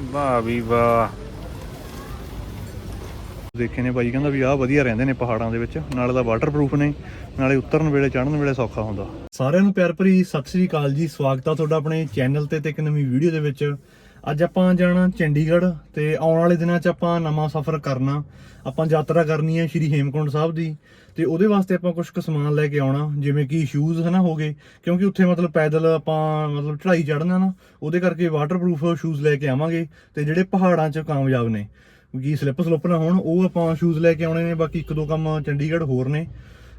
ਵਾਹ ਵੀ ਵਾਹ। ਦੇਖੇ ਨੇ ਬਾਈ ਕਹਿੰਦਾ ਵੀ ਆਹ ਵਧੀਆ ਰਹਿੰਦੇ ਨੇ ਪਹਾੜਾਂ ਦੇ ਵਿੱਚ। ਨਾਲੇ ਦਾ ਵਾਟਰਪ੍ਰੂਫ ਨੇ, ਨਾਲੇ ਉਤਰਨ ਵੇਲੇ, ਚੜ੍ਹਨ ਵੇਲੇ ਸੌਖਾ ਹੁੰਦਾ। ਸਾਰਿਆਂ ਨੂੰ ਪਿਆਰ ਭਰੀ ਸਤਿ ਸ੍ਰੀ ਅਕਾਲ ਜੀ। ਸਵਾਗਤ ਆ ਤੁਹਾਡਾ ਆਪਣੇ ਚੈਨਲ ਤੇ ਤੇ ਇੱਕ ਨਵੀਂ ਵੀਡੀਓ ਦੇ ਵਿੱਚ। ਅੱਜ ਆਪਾਂ ਜਾਣਾ ਚੰਡੀਗੜ੍ਹ ਤੇ ਆਉਣ ਵਾਲੇ ਦਿਨਾਂ 'ਚ ਆਪਾਂ ਨਵਾਂ ਸਫ਼ਰ ਕਰਨਾ। ਆਪਾਂ ਯਾਤਰਾ ਕਰਨੀ ਹੈ ਸ਼੍ਰੀ ਹੇਮਕੁੰਟ ਸਾਹਿਬ ਦੀ ਤੇ ਉਹਦੇ ਵਾਸਤੇ ਆਪਾਂ ਕੁਝ ਕੁ ਸਮਾਨ ਲੈ ਕੇ ਆਉਣਾ, ਜਿਵੇਂ ਕਿ ਸ਼ੂਜ਼ ਹਨਾ ਹੋ ਗਏ, ਕਿਉਂਕਿ ਉੱਥੇ ਮਤਲਬ ਪੈਦਲ ਆਪਾਂ ਮਤਲਬ ਚੜ੍ਹਾਈ ਚੜ੍ਹਨਾ ਨਾ, ਉਹਦੇ ਕਰਕੇ ਵਾਟਰਪ੍ਰੂਫ ਸ਼ੂਜ਼ ਲੈ ਕੇ ਆਵਾਂਗੇ ਤੇ ਜਿਹੜੇ ਪਹਾੜਾਂ 'ਚ ਕਾਮਯਾਬ ਨੇ। ਕਿ ਸਲਿੱਪ ਸਲੁੱਪ ਨਾ ਹੋਣ, ਉਹ ਆਪਾਂ ਸ਼ੂਜ਼ ਲੈ ਕੇ ਆਉਣੇ ਨੇ, ਬਾਕੀ ਇੱਕ ਦੋ ਕੰਮ ਚੰਡੀਗੜ੍ਹ ਹੋਰ ਨੇ।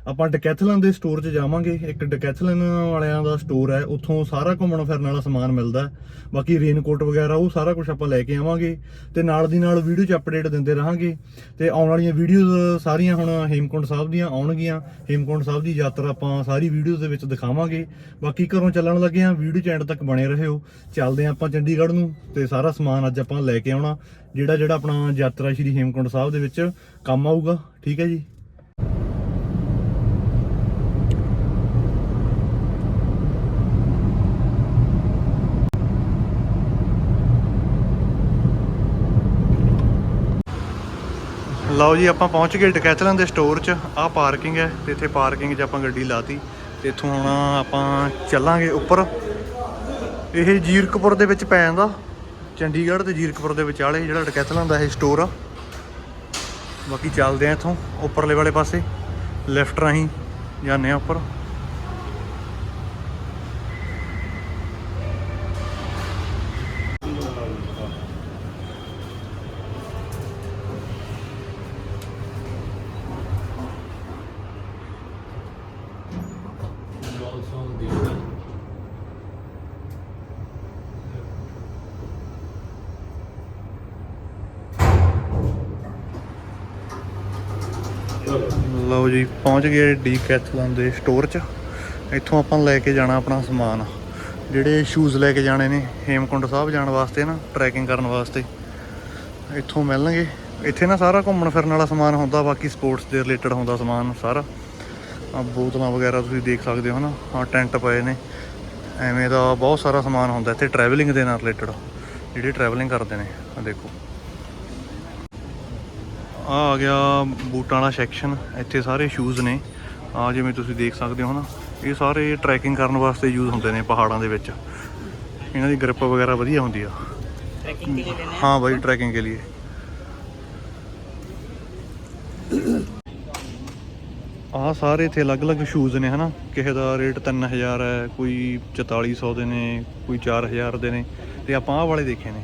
ਆਪਾਂ ਡਕੈਥਲਨ ਦੇ ਸਟੋਰ 'ਚ ਜਾਵਾਂਗੇ, ਇੱਕ ਡਕੈਥਲਨ ਵਾਲਿਆਂ ਦਾ ਸਟੋਰ ਹੈ, ਉੱਥੋਂ ਸਾਰਾ ਘੁੰਮਣ ਫਿਰਨ ਵਾਲਾ ਸਮਾਨ ਮਿਲਦਾ ਬਾਕੀ ਰੇਨਕੋਟ ਵਗੈਰਾ, ਉਹ ਸਾਰਾ ਕੁਝ ਆਪਾਂ ਲੈ ਕੇ ਆਵਾਂਗੇ ਤੇ ਨਾਲ ਦੀ ਨਾਲ ਵੀਡੀਓ 'ਚ ਅਪਡੇਟ ਦਿੰਦੇ ਰਹਾਂਗੇ। ਤੇ ਆਉਣ ਵਾਲੀਆਂ ਵੀਡੀਓਜ਼ ਸਾਰੀਆਂ ਹੁਣ ਹੇਮਕੁੰਟ ਸਾਹਿਬ ਦੀਆਂ ਆਉਣਗੀਆਂ। ਹੇਮਕੁੰਟ ਸਾਹਿਬ ਦੀ ਯਾਤਰਾ ਆਪਾਂ ਸਾਰੀ ਵੀਡੀਓਜ਼ ਦੇ ਵਿੱਚ ਦਿਖਾਵਾਂਗੇ। ਬਾਕੀ ਘਰੋਂ ਚੱਲਣ ਲੱਗੇ ਆ ਵੀਡੀਓ 'ਚ ਐਂਡ ਤੱਕ ਬਣੇ ਰਹਿਓ ਚੱਲਦੇ ਆ ਆਪਾਂ ਚੰਡੀਗੜ੍ਹ ਨੂੰ ਤੇ ਸਾਰਾ ਸਮਾਨ ਅੱਜ ਆਪਾਂ ਲੈ ਕੇ ਆਉਣਾ। ਜਿਹੜਾ ਜਿਹੜਾ ਆਪਣਾ ਯਾਤਰਾ ਸ਼੍ਰੀ ਹੇਮਕੁੰਟ ਸਾਹਿਬ ਦੇ ਵਿੱਚ ਕੰਮ ਆਊਗਾ, ਠੀਕ ਹੈ ਜੀ? ਲਓ ਜੀ, ਆਪਾਂ ਪਹੁੰਚ ਗਏ ਡਕੈਥਲਨ ਦੇ ਸਟੋਰ 'ਚ। ਆਹ ਪਾਰਕਿੰਗ ਹੈ, ਤੇ ਇੱਥੇ ਪਾਰਕਿੰਗ 'ਚ ਆਪਾਂ ਗੱਡੀ ਲਾਤੀ। ਤੇ ਇੱਥੋਂ ਹੁਣ ਆਪਾਂ ਚੱਲਾਂਗੇ ਉੱਪਰ। ਇਹ ਜੀਰਕਪੁਰ ਦੇ ਵਿੱਚ ਪੈ ਜਾਂਦਾ। ਚੰਡੀਗੜ੍ਹ ਤੇ ਜੀਰਕਪੁਰ ਦੇ ਵਿਚਾਲੇ, ਜਿਹੜਾ ਡਕੈਥਲਨ ਦਾ ਇਹ ਸਟੋਰ ਆ। ਬਾਕੀ ਚੱਲਦੇ ਆ ਇੱਥੋਂ, ਉੱਪਰਲੇ ਵਾਲੇ ਪਾਸੇ। ਲੈਫਟ ਰਾਹੀਂ ਜਾਂਦੇ ਆ ਉੱਪਰ ਲਓ ਜੀ ਪਹੁੰਚ ਗਏ ਡੀਕੈਥਲਨ ਦੇ ਸਟੋਰ 'ਚ। ਇੱਥੋਂ ਆਪਾਂ ਲੈ ਕੇ ਜਾਣਾ ਆਪਣਾ ਸਮਾਨ। ਜਿਹੜੇ ਸ਼ੂਜ਼ ਲੈ ਕੇ ਜਾਣੇ ਨੇ ਹੇਮਕੁੰਡ ਸਾਹਿਬ ਜਾਣ ਵਾਸਤੇ ਨਾ ਟਰੈਕਿੰਗ ਕਰਨ ਵਾਸਤੇ। ਇੱਥੋਂ ਮਿਲਣਗੇ। ਇੱਥੇ ਨਾ ਸਾਰਾ ਘੁੰਮਣ ਫਿਰਨ ਵਾਲਾ ਸਮਾਨ ਹੁੰਦਾ, ਬਾਕੀ ਸਪੋਰਟਸ ਦੇ ਰਿਲੇਟਡ ਹੁੰਦਾ ਸਮਾਨ ਸਾਰਾ। ਆ ਬੋਤਲਾਂ ਵਗੈਰਾ ਤੁਸੀਂ ਦੇਖ ਸਕਦੇ ਹੋ ਨਾ ਆ ਟੈਂਟ ਪਏ ਨੇ। ਐਵੇਂ ਦਾ ਬਹੁਤ ਸਾਰਾ ਸਮਾਨ ਹੁੰਦਾ ਇੱਥੇ ਟਰੈਵਲਿੰਗ ਦੇ ਨਾਲ ਰਿਲੇਟਡ ਜਿਹੜੇ ਟਰੈਵਲਿੰਗ ਕਰਦੇ ਨੇ ਆ ਦੇਖੋ। ਆ ਆ ਗਿਆ ਬੂਟਾਂ ਵਾਲਾ ਸੈਕਸ਼ਨ ਇੱਥੇ ਸਾਰੇ ਸ਼ੂਜ਼ ਨੇ। ਆ ਜਿਵੇਂ ਤੁਸੀਂ ਦੇਖ ਸਕਦੇ ਹੋ ਨਾ ਇਹ ਸਾਰੇ ਟਰੈਕਿੰਗ ਕਰਨ ਵਾਸਤੇ ਯੂਜ਼ ਹੁੰਦੇ ਨੇ ਪਹਾੜਾਂ ਦੇ ਵਿੱਚ। ਇਹਨਾਂ ਦੀ ਗ੍ਰਿਪ ਵਗੈਰਾ ਵਧੀਆ ਹੁੰਦੀ ਆ। ਹਾਂ ਬਾਈ ਟਰੈਕਿੰਗ ਕੇ ਲਈ ਆ ਸਾਰੇ ਇੱਥੇ ਅਲੱਗ-ਅਲੱਗ ਸ਼ੂਜ਼ ਨੇ ਹਨਾ? ਕਿਸੇ ਦਾ ਰੇਟ 3000 ਹੈ ਕੋਈ 4400 ਦੇ ਨੇ ਕੋਈ 4000 ਦੇ ਨੇ। ਤੇ ਆਪਾਂ ਆਹ ਵਾਲੇ ਦੇਖੇ ਨੇ।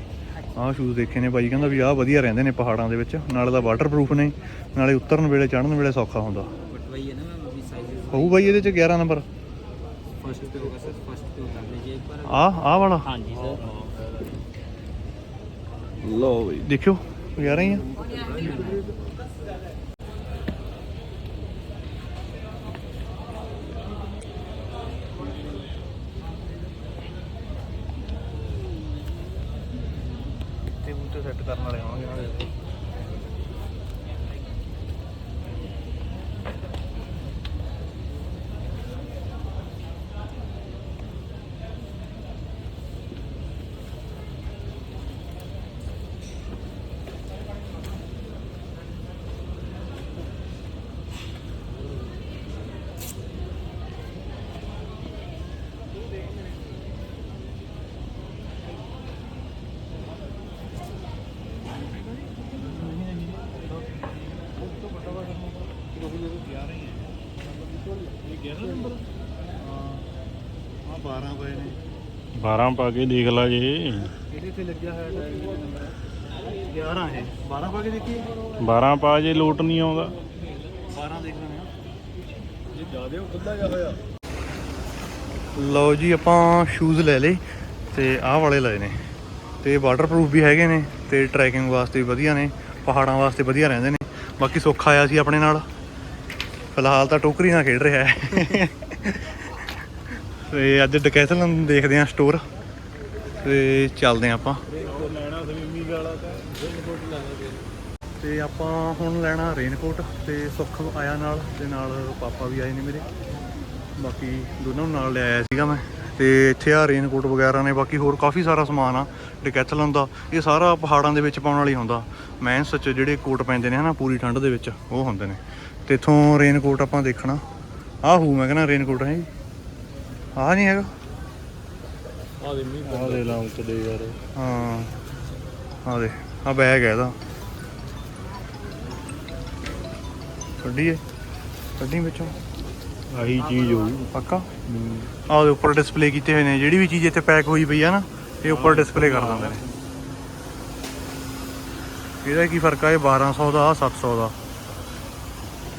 ਆਹ ਸ਼ੂਜ਼ ਦੇਖੇ ਨੇ ਬਾਈ ਕਹਿੰਦਾ ਵੀ ਆਹ ਵਧੀਆ ਰਹਿੰਦੇ ਨੇ ਪਹਾੜਾਂ ਦੇ ਵਿੱਚ। ਨਾਲੇ ਦਾ ਵਾਟਰਪ੍ਰੂਫ ਨੇ ਨਾਲੇ ਉਤਰਨ ਵੇਲੇ ਚੜਨ ਵੇਲੇ ਸੌਖਾ ਹੁੰਦਾ। ਬਟ ਬਾਈ ਹੋਊ ਬਾਈ ਇਹਦੇ ਚ 11 ਨੰਬਰ। ਆਹ ਆਹ ਵਾਲਾ? ਹਾਂਜੀ ਸਰ ਲੋ ਬਈ। ਦੇਖਿਓ 11 ਹੀ ਆ। 12 ਪਾ ਕੇ ਦੇਖ ਲਾ ਜੇ। ਇਹਦੇ ਤੇ ਲੱਗਿਆ ਹੋਇਆ ਨੰਬਰ 11 ਹੈ 12 ਪਾ ਕੇ ਦੇਖੀਏ। 12 ਪਾ ਜੇ ਲੋਟ ਨਹੀਂ ਆਉਂਦਾ। 12 ਦੇਖ ਲੈਣੇ ਆ ਜੇ ਜ਼ਿਆਦੇ ਉਹ ਖੁੱਲਾ ਜਾ ਹੋਇਆ ਲਓ ਜੀ ਆਪਾਂ ਸ਼ੂਜ਼ ਲੈ ਲਏ ਤੇ ਆਹ ਵਾਲੇ ਲਏ ਨੇ। ਤੇ ਵਾਟਰਪ੍ਰੂਫ ਵੀ ਹੈਗੇ ਨੇ ਤੇ ਟਰੈਕਿੰਗ ਵਾਸਤੇ ਵੀ ਵਧੀਆ ਨੇ ਪਹਾੜਾਂ ਵਾਸਤੇ ਵਧੀਆ ਰਹਿੰਦੇ ਨੇ। ਬਾਕੀ ਸੁੱਖ ਆਇਆ ਸੀ ਆਪਣੇ ਨਾਲ। ਫਿਲਹਾਲ ਤਾਂ ਟੋਕਰੀ ਨਾਲ ਖੇਡ ਰਿਹਾ ਹੈ। ਤੇ ਅੱਜ ਡਕੈਥਲਨ ਦੇਖਦੇ ਆਂ ਸਟੋਰ। ਤੇ ਚੱਲਦੇ ਆਂ ਆਪਾਂ। ਤੇ ਆਪਾਂ ਹੁਣ ਲੈਣਾ ਰੇਨਕੋਟ ਤੇ ਸੁੱਖ ਆਇਆ ਨਾਲ ਤੇ ਨਾਲ ਪਾਪਾ ਵੀ ਆਏ ਨੇ ਮੇਰੇ। ਬਾਕੀ ਦੋਨਾਂ ਨੂੰ ਨਾਲ ਲੈ ਆਇਆ ਸੀਗਾ ਮੈਂ। ਤੇ ਇੱਥੇ ਆ ਰੇਨਕੋਟ ਵਗੈਰਾ ਨੇ, ਬਾਕੀ ਹੋਰ ਕਾਫੀ ਸਾਰਾ ਸਮਾਨ ਆ ਡਿਕੈਥਲਨ ਦਾ। ਇਹ ਸਾਰਾ ਪਹਾੜਾਂ ਦੇ ਵਿੱਚ ਪਾਉਣ ਵਾਲੀ ਹੁੰਦਾ। ਮੈਂਸ ਚ ਜਿਹੜੇ ਕੋਟ ਪੈਂਦੇ ਨੇ ਹਨਾ, ਪੂਰੀ ਠੰਡ ਦੇ ਵਿੱਚ, ਉਹ ਹੁੰਦੇ ਨੇ। ਤੇ ਇਥੋਂ ਰੇਨਕੋਟ ਆਪਾਂ ਦੇਖਣਾ। ਆਹ ਹੂ, ਮੈਂ ਕਹਿੰਦਾ ਰੇਨਕੋਟ ਹੈ ਜੀ। ਆਹ ਨਹੀਂ ਹੈਗਾ। ਆ ਦੇ ਮੀਂਹ ਆ ਦੇ ਲਾਉਂ ਤੇ ਦੇ ਯਾਰ। ਹਾਂ। ਆ ਦੇ ਆ ਬੈਗ ਹੈ ਇਹਦਾ। ਕੱਢੀਏ ਕੱਢੀ ਵਿੱਚੋਂ। ਆਹੀ ਚੀਜ਼ ਹੋਊ। ਪੱਕਾ? ਆਹ ਦੇ ਉੱਪਰ ਡਿਸਪਲੇ ਕੀਤੇ ਹੋਏ ਨੇ। ਜਿਹੜੀ ਵੀ ਚੀਜ਼ ਇੱਥੇ ਪੈਕ ਹੋਈ ਪਈ ਆ ਨਾ ਇਹ ਉੱਪਰ ਡਿਸਪਲੇ ਕਰ ਦਿੰਦੇ ਨੇ। ਇਹਦਾ ਕੀ ਫ਼ਰਕ ਆ? ਇਹ 1200 ਦਾ ਆ 700 ਦਾ।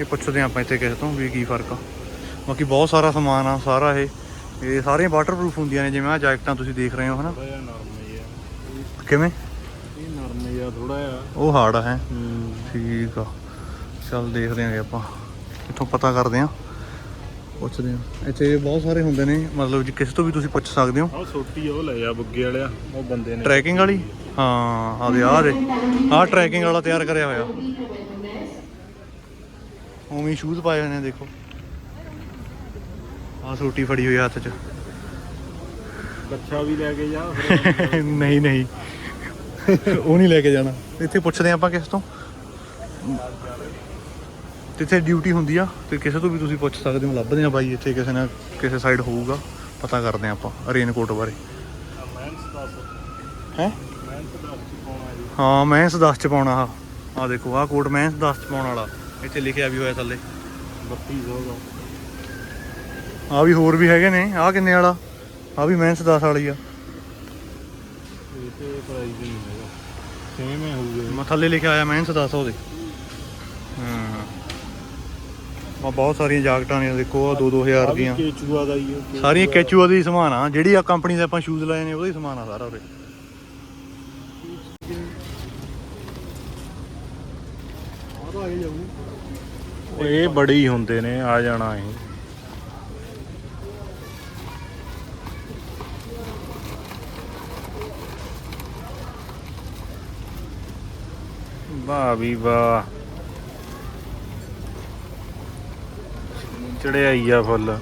ਇਹ ਪੁੱਛਦੇ ਆਪਾਂ ਇੱਥੇ ਕਿਸੇ ਤੋਂ ਵੀ ਕੀ ਫ਼ਰਕ ਆ। ਬਾਕੀ ਬਹੁਤ ਸਾਰਾ ਸਮਾਨ ਆ ਸਾਰਾ ਇਹ। ਇਹ ਸਾਰੀਆਂ ਵਾਟਰਪ੍ਰੂਫ ਹੁੰਦੀਆਂ ਨੇ ਜਿਵੇਂ ਆ ਜੈਕਟਾਂ ਤੁਸੀਂ ਦੇਖ ਰਹੇ ਹੋ ਹਨਾ? ਥੋੜਾ ਜਿਹਾ ਨਰਮ ਹੀ ਆ ਕਿਵੇਂ? ਇਹ ਨਰਮ ਜਿਹਾ ਥੋੜਾ ਜਿਹਾ। ਉਹ ਹਾਰਡ ਆ ਹੈ। ਠੀਕ ਆ। ਚੱਲ ਦੇਖਦੇ ਆਂਗੇ ਆਪਾਂ। ਇੱਥੋਂ ਪਤਾ ਕਰਦੇ ਆਂ। ਪੁੱਛਦੇ ਆਂ। ਇੱਥੇ ਬਹੁਤ ਸਾਰੇ ਹੁੰਦੇ ਨੇ ਮਤਲਬ ਜੇ ਕਿਸੇ ਤੋਂ ਵੀ ਤੁਸੀਂ ਪੁੱਛ ਸਕਦੇ ਹੋ। ਆਹ ਛੋਟੀ ਉਹ ਲੈ ਜਾ ਬੁੱਗੇ ਵਾਲਿਆ ਉਹ ਬੰਦੇ ਨੇ। ਟਰੈਕਿੰਗ ਵਾਲੀ? ਹਾਂ ਆ ਦੇ ਆ ਦੇ। ਆ ਟਰੈਕਿੰਗ ਵਾਲਾ ਤਿਆਰ ਕਰਿਆ ਹੋਇਆ। ਉਵੇਂ ਸ਼ੂਜ਼ ਪਾਏ ਹੋਏ ਨੇ ਦੇਖੋ। ਆ ਸੋਟੀ ਫੜੀ ਹੋਈ ਆ ਹੱਥ 'ਚ। ਕੱਛਾ ਵੀ ਲੈ ਕੇ ਜਾ ਨਹੀਂ ਨਹੀਂ। ਉਹ ਨਹੀਂ ਲੈ ਕੇ ਜਾਣਾ। ਇੱਥੇ ਪੁੱਛਦੇ ਆਂ ਆਪਾਂ ਕਿਸ ਤੋਂ। ਜਿੱਥੇ ਡਿਊਟੀ ਹੁੰਦੀ ਆ ਤੇ ਕਿਸੇ ਤੋਂ ਵੀ ਤੁਸੀਂ ਪੁੱਛ ਸਕਦੇ ਹੋ ਲੱਭਦੇ ਆ ਬਾਈ ਇੱਥੇ ਕਿਸੇ ਨਾ ਕਿਸੇ ਸਾਈਡ ਹੋਊਗਾ ਪਤਾ ਕਰਦੇ ਆ ਆਪਾਂ ਰੇਨਕੋਟ ਬਾਰੇ। ਮੈਂਸ ਦੱਸ ਹੈ ਮੈਂ ਇਸ 10 ਚ ਪਾਉਣਾ ਆ ਆ ਦੇਖੋ ਆਹ ਕੋਟ ਮੈਂ ਇਸ 10 ਚ ਪਾਉਣ ਵਾਲਾ। ਇੱਥੇ ਲਿਖਿਆ ਵੀ ਹੋਇਆ ਥੱਲੇ। 3200 ਦਾ ਆ ਵੀ ਹੋਰ ਵੀ ਹੈਗੇ ਨੇ ਆ ਕਿੰਨੇ ਵਾਲਾ? ਆ ਵੀ ਮੈਂ ਇਸ 10 ਵਾਲੀ ਆ। ਇਹ ਤੇ ਪ੍ਰਾਈਸ ਨਹੀਂ ਹੈਗਾ। ਸੇਮ ਹੀ ਹੋਊਗਾ ਮੈਂ ਥੱਲੇ ਲਿਖਿਆ ਹੋਇਆ ਮੈਂ ਇਸ 10 ਉਹਦੇ। ਹਾਂ। ਆ ਬਹੁਤ ਸਾਰੀਆਂ ਜਾਕਟਾਂ ਨੇ ਦੇਖੋ ਆ 2-2000 ਦੀਆਂ। ਕੇਚੂਆ ਦਾ ਹੀ ਉਹ ਸਾਰੀਆਂ ਕੈਚੂਆ ਦੀ ਸਮਾਨ ਆ ਜਿਹੜੀ ਆ ਕੰਪਨੀ ਦੇ ਆਪਾਂ ਸ਼ੂਜ਼ ਲਾਏ ਨੇ ਉਹਦਾ ਹੀ ਸਮਾਨ ਆ ਸਾਰਾ ਉਰੇ। ਇਹ ਬੜੇ ਹੀ ਹੁੰਦੇ ਨੇ ਆ ਜਾਣਾ ਇਹ। ਵਾਹ ਵੀ ਵਾਹ। ਚੜਿਆਈ ਆ ਫੁੱਲ।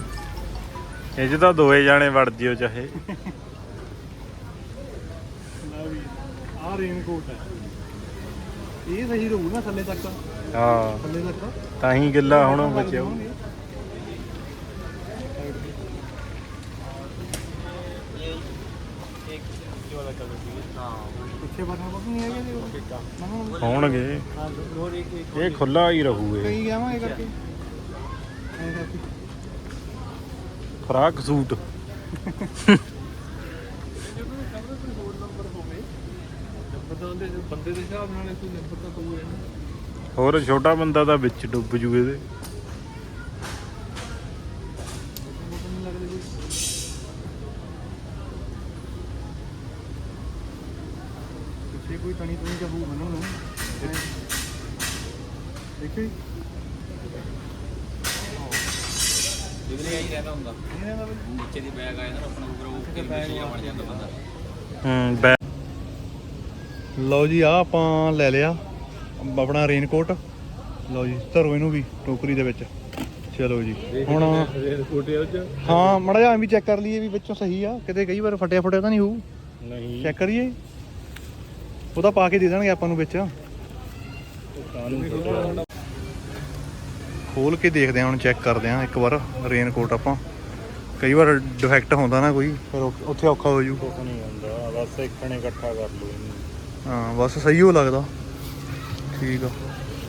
ਇਹ ਤਾਂ ਦੋਏ ਜਾਣੇ ਵੜ ਜਿਓ ਚਾਹੇ। ਆ ਰੇਨਕੋਟ ਹੈ ਇਹ ਸਹੀ ਰਹੂ ਨਾ ਥੱਲੇ ਤੱਕ। ਹਾਂ। ਥੱਲੇ ਤੱਕ। ਤਾਂ ਹੀ ਗਿੱਲਾ ਹੁਣ ਬਚਿਆ ਪਿੱਛੇ ਹੋਣਗੇ ਇਹ ਖੁੱਲਾ ਹੀ ਰਹੂ ਕਈ ਜਾਵਾਂਗੇ ਕਰਕੇ ਕਰਕੇ ਫਰਾਕ ਸੂਟ। ਹੋਰ ਛੋਟਾ ਬੰਦਾ ਦਾ ਵਿੱਚ ਡੁੱਬ ਜੂ ਦੇ ਕੋਈ ਤਣੀ ਤਣੀ ਜਾਂ ਹੋਊ ਮੈਨੂੰ ਦੇਖੀ ਜਿਵੇਂ ਇਹ ਰਹਿਣਾ ਹੁੰਦਾ। ਨਹੀਂ ਰਹਿੰਦਾ ਬਈ। ਨੀਚੇ ਦੀ ਬੈਗ ਆਇਆ ਨਾ ਆਪਣਾ ਉੱਪਰ ਉੱਠ ਕੇ ਬੈਗ ਬਣ ਜਾਂਦਾ ਬੰਦਾ। ਹੂੰ ਬੈ ਲਓ ਜੀ ਆ ਆਪਾਂ ਲੈ ਲਿਆ। ਆਪਣਾ ਰੇਨਕੋਟ ਲਓ ਜੀ ਧਰੋ ਇਹਨੂੰ ਵੀ ਟੋਕਰੀ ਦੇ ਵਿੱਚ। ਚਲੋ ਜੀ ਹੁਣ ਚ ਹਾਂ ਮੜਾ ਜਾ ਵੀ ਚੈੱਕ ਕਰ ਲਈਏ ਵੀ ਵਿੱਚੋਂ ਸਹੀ ਆ। ਕਿਤੇ ਕਈ ਵਾਰ ਫਟਿਆ ਫਟਿਆ ਤਾਂ ਨਹੀਂ ਹੋਊ। ਨਹੀਂ। ਚੈੱਕ ਕਰੀਏ। ਉਹ ਤਾਂ ਪਾ ਕੇ ਦੇ ਦੇਣਗੇ ਆਪਾਂ ਨੂੰ ਵਿੱਚ। ਖੋਲ ਕੇ ਦੇਖਦੇ ਹਾਂ ਹੁਣ ਚੈੱਕ ਕਰਦੇ ਹਾਂ ਇੱਕ ਵਾਰ ਰੇਨਕੋਟ ਆਪਾਂ। ਕਈ ਵਾਰ ਡਿਫੈਕਟ ਹੁੰਦਾ ਨਾ ਕੋਈ ਫਿਰ ਉੱਥੇ ਔਖਾ ਹੋ ਜੂ ਕੁਛ ਨਹੀਂ ਹੁੰਦਾ ਬਸ ਇੱਕਣੇ ਇਕੱਠਾ ਕਰ ਲਓ ਇਹਨੂੰ। ਹਾਂ ਬਸ ਸਹੀ ਹੋ ਲੱਗਦਾ। ਠੀਕ ਆ।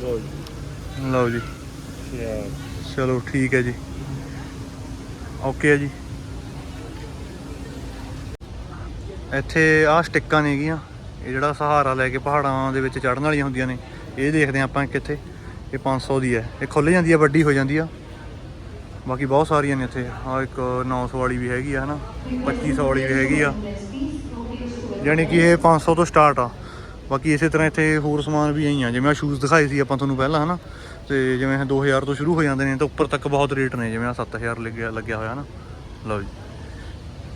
ਜੀ। ਲਓ ਜੀ। ਚਲੋ ਠੀਕ ਹੈ ਜੀ। ਓਕੇ ਹੈ ਜੀ। ਇੱਥੇ ਆਹ ਸਟਿੱਕਾਂ ਨੇਗੀਆਂ ਇਹ ਜਿਹੜਾ ਸਹਾਰਾ ਲੈ ਕੇ ਪਹਾੜਾਂ ਦੇ ਵਿੱਚ ਚੜ੍ਹਨ ਵਾਲੀਆਂ ਹੁੰਦੀਆਂ ਨੇ, ਇਹ ਦੇਖਦੇ ਹਾਂ ਆਪਾਂ ਕਿੱਥੇ। ਇਹ 500 ਦੀ ਹੈ। ਇਹ ਖੁੱਲ ਜਾਂਦੀ ਹੈ, ਵੱਡੀ ਹੋ ਜਾਂਦੀ ਆ। ਬਾਕੀ ਬਹੁਤ ਸਾਰੀਆਂ ਨੇ ਇੱਥੇ। ਆ ਇੱਕ 900 ਵਾਲੀ ਵੀ ਹੈਗੀ ਆ, ਹਨਾ? 2500 ਵਾਲੀ ਵੀ ਹੈਗੀ ਆ। ਯਾਨੀ ਕਿ ਇਹ 500 ਤੋਂ ਸਟਾਰਟ ਆ। ਬਾਕੀ ਇਸੇ ਤਰ੍ਹਾਂ ਇੱਥੇ ਹੋਰ ਸਮਾਨ ਵੀ ਆਈਆਂ। ਜਿਵੇਂ ਆ ਸ਼ੂਜ਼ ਦਿਖਾਏ ਸੀ ਆਪਾਂ ਤੁਹਾਨੂੰ ਪਹਿਲਾਂ, ਹਨਾ? ਤੇ ਜਿਵੇਂ ਇਹ 2000 ਤੋਂ ਸ਼ੁਰੂ ਹੋ ਜਾਂਦੇ ਨੇ, ਤਾਂ ਉੱਪਰ ਤੱਕ ਬਹੁਤ ਰੇਟ ਨੇ। ਜਿਵੇਂ ਆ 7000 ਲੱਗਿਆ ਲੱਗਿਆ ਹੋਇਆ ਨਾ ਲਓ ਜੀ।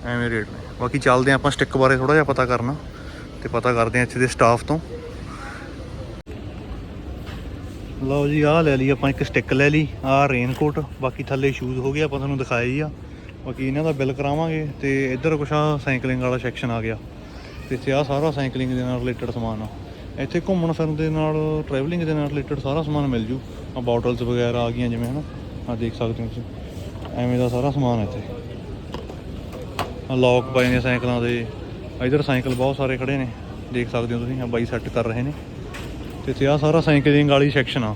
ਐਵੇਂ ਰੇਟ ਨੇ। ਬਾਕੀ ਚੱਲਦੇ ਆ ਆਪਾਂ ਸਟਿੱਕ ਬਾਰੇ ਥੋੜਾ ਜਿਹਾ ਪਤਾ ਕਰਨਾ। ਤੇ ਪਤਾ ਕਰਦੇ ਆ ਇੱਥੇ ਦੇ ਸਟਾਫ ਤੋਂ। ਲਓ ਜੀ, ਆਹ ਲੈ ਲਈ ਆਪਾਂ ਇੱਕ ਸਟਿੱਕ ਲੈ ਲਈ, ਆਹ ਰੇਨਕੋਟ ਬਾਕੀ ਥੱਲੇ ਸ਼ੂਜ਼ ਹੋ ਗਏ, ਆਪਾਂ ਤੁਹਾਨੂੰ ਦਿਖਾਏ ਹੀ ਆ। ਬਾਕੀ ਇਹਨਾਂ ਦਾ ਬਿੱਲ ਕਰਾਵਾਂਗੇ ਤੇ ਇੱਧਰ ਕੁਛ ਆ ਸਾਈਕਲਿੰਗ ਵਾਲਾ ਸੈਕਸ਼ਨ ਆ ਗਿਆ। ਤੇ ਇੱਥੇ ਆ ਸਾਰਾ ਸਾਈਕਲਿੰਗ ਦੇ ਨਾਲ ਰਿਲੇਟਡ ਸਮਾਨ ਆ। ਇੱਥੇ ਘੁੰਮਣ ਫਿਰਨ ਦੇ ਨਾਲ ਟਰੈਵਲਿੰਗ ਦੇ ਨਾਲ ਰਿਲੇਟਡ ਸਾਰਾ ਸਮਾਨ ਮਿਲ ਜੂ। ਆ ਬਾਟਲਸ ਵਗੈਰਾ ਆ ਗਈਆਂ ਜਿਵੇਂ, ਹਨਾ? ਆ ਦੇਖ ਸਕਦੇ ਹੋ ਤੁਸੀਂ। ਐਵੇਂ ਦਾ ਸਾਰਾ ਸਮਾਨ ਇੱਥੇ। ਆ ਲੌਕ ਪਏ ਨੇ ਸਾਈਕਲਾਂ ਦੇ। ਇਧਰ ਸਾਈਕਲ ਬਹੁਤ ਸਾਰੇ ਖੜੇ ਨੇ, ਦੇਖ ਸਕਦੇ ਹੋ ਤੁਸੀਂ ਆ ਬਾਈ ਸੈੱਟ ਕਰ ਰਹੇ ਨੇ। ਤੇ ਇੱਥੇ ਆ ਸਾਰਾ ਸਾਈਕਲਿੰਗ ਵਾਲੀ ਸੈਕਸ਼ਨ ਆ।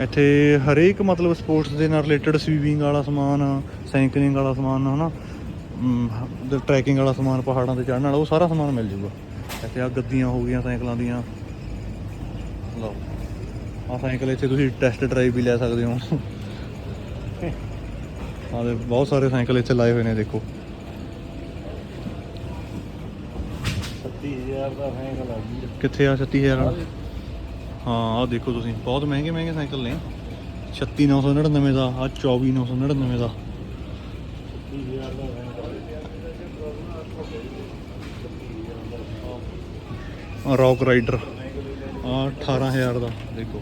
ਇੱਥੇ ਹਰੇਕ ਮਤਲਬ ਸਪੋਰਟਸ ਦੇ ਨਾਲ ਰਿਲੇਟਡ ਸਵੀਮਿੰਗ ਵਾਲਾ ਸਮਾਨ ਸਾਈਕਲਿੰਗ ਵਾਲਾ ਸਮਾਨ, ਹਨਾ? ਤੇ ਟਰੈਕਿੰਗ ਵਾਲਾ ਸਮਾਨ, ਪਹਾੜਾਂ ਤੇ ਚੜ੍ਹਨ ਵਾਲਾ, ਉਹ ਸਾਰਾ ਸਮਾਨ ਮਿਲ ਜੂਗਾ। ਇੱਥੇ ਆ ਗੱਦੀਆਂ ਹੋ ਗਈਆਂ ਸਾਈਕਲਾਂ ਦੀਆਂ। ਲਓ ਆ ਸਾਈਕਲ ਇੱਥੇ ਤੁਸੀਂ ਟੈਸਟ ਡਰਾਈਵ ਵੀ ਲੈ ਸਕਦੇ ਹੋ। ਆ ਬਹੁਤ ਸਾਰੇ ਸਾਈਕਲ ਇੱਥੇ ਲਾਏ ਹੋਏ ਨੇ, ਦੇਖੋ 30000 ਦਾ ਸਾਈਕਲ ਆ ਜੀ ਕਿੱਥੇ ਆ 36000 ਵਾਲਾ? ਹਾਂ ਆ ਦੇਖੋ ਤੁਸੀਂ, ਬਹੁਤ ਮਹਿੰਗੇ ਮਹਿੰਗੇ ਸਾਈਕਲ ਨੇ। 36999 ਦਾ ਆ 24999 ਦਾ 30000 ਦਾ। ਸਾਈਕਲ ਰੌਕ ਰਾਈਡਰ ਆ 18000 ਦਾ, ਦੇਖੋ।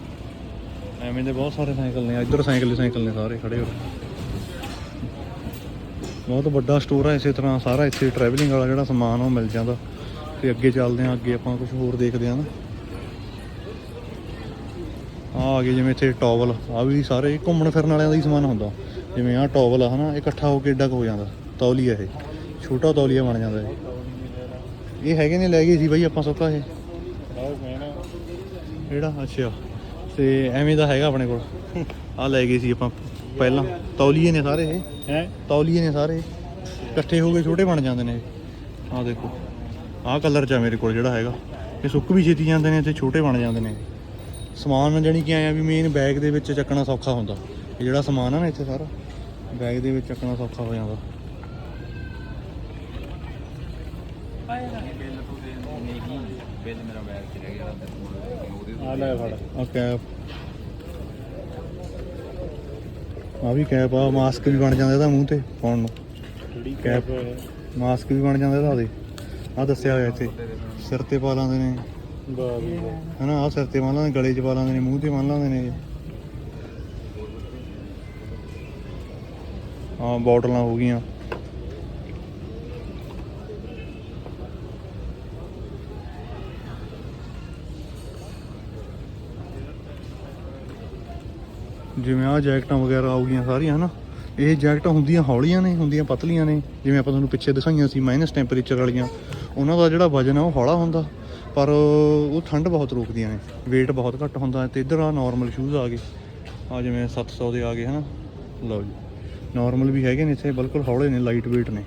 ਐਵੇਂ ਦੇ ਬਹੁਤ ਸਾਰੇ ਸਾਈਕਲ ਨੇ, ਇੱਧਰ ਸਾਈਕਲ ਹੀ ਸਾਈਕਲ ਨੇ ਸਾਰੇ ਖੜੇ ਹੋ ਬਹੁਤ ਵੱਡਾ ਸਟੋਰ ਹੈ ਇਸੇ ਤਰ੍ਹਾਂ, ਸਾਰਾ ਇੱਥੇ ਟਰੈਵਲਿੰਗ ਵਾਲਾ ਜਿਹੜਾ ਸਮਾਨ ਉਹ ਮਿਲ ਜਾਂਦਾ। ਤੇ ਅੱਗੇ ਚੱਲਦੇ ਹਾਂ ਅੱਗੇ ਆਪਾਂ ਕੁਝ ਹੋਰ ਦੇਖਦੇ ਹਾਂ ਨਾ। ਆ ਆ ਗਏ ਜਿਵੇਂ ਇੱਥੇ ਟਾਵਲ ਆ ਵੀ ਸਾਰੇ ਘੁੰਮਣ ਫਿਰਨ ਵਾਲਿਆਂ ਦਾ ਹੀ ਸਮਾਨ ਹੁੰਦਾ। ਜਿਵੇਂ ਆ ਟਾਵਲ ਆ ਹਨਾ ਇਕੱਠਾ ਹੋ ਕੇ ਏਡਾ ਕੁ ਹੋ ਜਾਂਦਾ ਤੌਲੀਆ ਇਹ। ਛੋਟਾ ਤੌਲੀਆ ਬਣ ਜਾਂਦਾ ਇਹ। ਇਹ ਹੈਗੇ ਨੇ ਲੈ ਗਏ ਸੀ ਬਾਈ ਆਪਾਂ ਸੋਕਾ ਇਹ। ਜਿਹੜਾ ਅੱਛਾ। ਤੇ ਐਵੇਂ ਦਾ ਹੈਗਾ ਆਪਣੇ ਕੋਲ। ਆ ਲੈ ਗਏ ਸੀ ਆਪਾਂ ਪਹਿਲਾਂ। ਤੌਲੀਏ ਨੇ ਸਾਰੇ ਇਹ। ਹੈ? ਤੌਲੀਏ ਨੇ ਸਾਰੇ। ਇਕੱਠੇ ਹੋ ਕੇ ਛੋਟੇ ਬਣ ਜਾਂਦੇ ਨੇ ਆ ਦੇਖੋ। ਆਹ ਕਲਰ ਚ ਆ ਮੇਰੇ ਕੋਲ ਜਿਹੜਾ ਹੈਗਾ। ਇਹ ਸੁੱਕ ਵੀ ਛੇਤੀ ਜਾਂਦੇ ਨੇ ਤੇ ਛੋਟੇ ਬਣ ਜਾਂਦੇ ਨੇ। ਸਮਾਨ ਜਾਣੀ ਕਿ ਆਇਆ ਵੀ ਮੇਨ ਬੈਗ ਦੇ ਵਿੱਚ ਚੱਕਣਾ ਸੌਖਾ ਹੁੰਦਾ। ਇਹ ਜਿਹੜਾ ਸਮਾਨ ਆ ਨਾ ਇੱਥੇ ਸਾਰਾ ਬੈਗ ਦੇ ਵਿੱਚ ਚੱਕਣਾ ਸੌਖਾ ਹੋ ਜਾਂਦਾ। ਬਿੱਲ ਮੇਰਾ ਬੈਗ ਚ ਰਹਿ ਗਿਆ ਉਹਦੇ ਆ ਲੈ ਫੜ। ਆ ਕੈਪ ਆ ਵੀ ਕੈਪ ਆ ਮਾਸਕ ਵੀ ਬਣ ਜਾਂਦਾ ਇਹਦਾ ਮੂੰਹ ਤੇ ਪਾਉਣ ਨੂੰ। ਕੈਪ ਮਾਸਕ ਵੀ ਬਣ ਜਾਂਦਾ ਇਹਦਾ ਦੇ ਆ ਦੱਸਿਆ ਹੋਇਆ ਇੱਥੇ। ਸਿਰ ਤੇ ਪਾ ਲਾਉਂਦੇ ਨੇ। ਬਾਬ ਹਨਾ ਆ ਸਿਰ ਤੇ ਬੰਨ ਲਾਉਂਦੇ ਗਲੇ 'ਚ ਪਾ ਲਾਉਂਦੇ ਨੇ, ਮੂੰਹ ਤੇ ਬੰਨ ਲਾਉਂਦੇ ਨੇ। ਹਾਂ ਬੋਟਲਾਂ ਹੋ ਗਈਆਂ। ਜਿਵੇਂ ਆ ਜੈਕਟਾਂ ਵਗੈਰਾ ਆ ਗਈਆਂ ਸਾਰੀਆਂ, ਹਨਾ। ਇਹ ਜੈਕਟਾਂ ਹੁੰਦੀਆਂ ਹੌਲੀਆਂ ਨੇ, ਹੁੰਦੀਆਂ ਪਤਲੀਆਂ ਨੇ। ਜਿਵੇਂ ਆਪਾਂ ਤੁਹਾਨੂੰ ਪਿੱਛੇ ਦਿਖਾਈਆਂ ਸੀ, ਮਾਈਨਸ ਟੈਂਪਰੇਚਰ ਵਾਲੀਆਂ। ਉਹਨਾਂ ਦਾ ਜਿਹੜਾ ਵਜਨ ਆ ਉਹ ਹੌਲਾ ਹੁੰਦਾ, ਪਰ ਉਹ ਠੰਡ ਬਹੁਤ ਰੋਕਦੀਆਂ ਨੇ, weight ਬਹੁਤ ਘੱਟ ਹੁੰਦਾ ਤੇ ਇੱਧਰ ਆ ਨਾਰਮਲ ਸ਼ੂਜ਼ ਆ ਗਏ। ਆ ਜਿਵੇਂ 700 ਦੇ ਆ ਗਏ, ਹਨਾ? ਲਓ ਜੀ। ਨਾਰਮਲ ਵੀ ਹੈਗੇ ਨੇ ਇੱਥੇ, ਬਿਲਕੁਲ ਹੌਲੇ ਨੇ ਲਾਈਟ weight ਨੇ।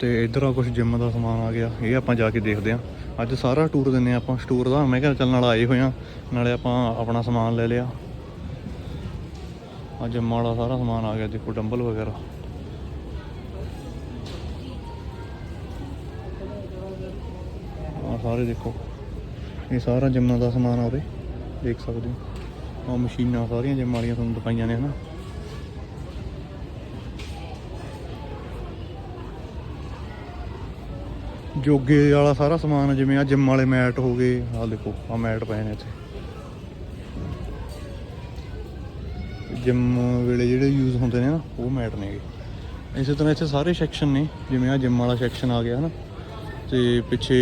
ਤੇ ਇੱਧਰ ਆ ਕੁਝ ਜਿਮ ਦਾ ਸਮਾਨ ਆ ਗਿਆ, ਇਹ ਆਪਾਂ ਜਾ ਕੇ ਦੇਖਦੇ ਆ ਅੱਜ ਸਾਰਾ ਟੂਰ ਦਿੰਨੇ ਆ ਆਪਾਂ ਸਟੋਰ ਦਾ। ਮੈਂ ਕਿਹਾ ਚੱਲ ਨਾਲ ਆਏ ਹੋਏ ਆ ਨਾਲੇ ਆਪਾਂ ਆਪਣਾ ਸਮਾਨ ਲੈ ਲਿਆ। ਆ ਜਿਮ ਵਾਲਾ ਸਾਰਾ ਸਮਾਨ ਆ ਗਿਆ, ਦੇਖੋ ਡੰਬਲ ਵਗੈਰਾ। ਸਾਰੇ ਦੇਖੋ। ਇਹ ਸਾਰਾ ਜਿੰਮਾਂ ਦਾ ਸਮਾਨ ਆ ਉਰੇ, ਦੇਖ ਸਕਦੇ ਹੋ। ਆ ਮਸ਼ੀਨਾਂ ਸਾਰੀਆਂ ਜਿੰਮ ਵਾਲੀਆਂ ਤੁਹਾਨੂੰ ਦਿਖਾਈਆਂ ਨੇ, ਹਨਾ? ਜੋਗੇ ਵਾਲਾ ਸਾਰਾ ਸਮਾਨ ਜਿਵੇਂ ਆ ਜਿਮ ਵਾਲੇ ਮੈਟ ਹੋ ਗਏ ਆ ਦੇਖੋ ਆ ਮੈਟ ਪਏ ਨੇ ਇੱਥੇ। ਜਿਮ ਵੇਲੇ ਜਿਹੜੇ ਯੂਜ਼ ਹੁੰਦੇ ਨੇ ਨਾ, ਉਹ ਮੈਟ ਨੇਗੇ ਇਸੇ ਤਰ੍ਹਾਂ ਇੱਥੇ ਸਾਰੇ ਸੈਕਸ਼ਨ ਨੇ, ਜਿਵੇਂ ਆ ਜਿਮ ਵਾਲਾ ਸੈਕਸ਼ਨ ਆ ਗਿਆ, ਹਨਾ? ਤੇ ਪਿੱਛੇ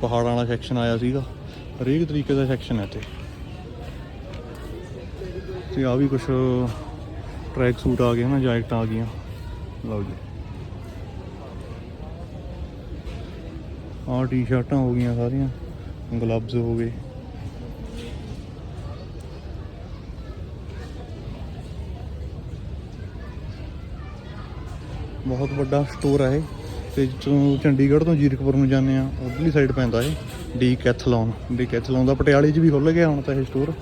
ਪਹਾੜਾਂ ਵਾਲਾ ਸੈਕਸ਼ਨ ਆਇਆ ਸੀਗਾ। ਹਰੇਕ ਤਰੀਕੇ ਦਾ ਸੈਕਸ਼ਨ ਹੈ ਇੱਥੇ। ਤੇ ਆ ਵੀ ਕੁਝ ਟਰੈਕ ਸੂਟ ਆ ਗਏ ਨਾ ਜੈਕਟਾਂ ਆ ਗਈਆਂ। ਲਓ ਜੀ। ਆਹ ਟੀ-ਸ਼ਰਟਾਂ ਹੋ ਗਈਆਂ ਸਾਰੀਆਂ ਗਲਵਜ਼ ਹੋ ਗਏ। ਬਹੁਤ ਵੱਡਾ ਸਟੋਰ ਹੈ ਇਹ। ਤੇ ਜਦੋਂ ਚੰਡੀਗੜ੍ਹ ਤੋਂ ਜੀਰਕਪੁਰ ਨੂੰ ਜਾਂਦੇ ਆ ਉਧਰਲੀ ਸਾਈਡ ਪੈਂਦਾ ਇਹ ਡੀ ਕੈਥਲੋਨ ਡੀ ਕੈਥਲੋਨ ਦਾ ਪਟਿਆਲੇ 'ਚ ਵੀ ਖੁੱਲ ਗਿਆ ਹੁਣ ਤਾਂ ਇਹ ਸਟੋਰ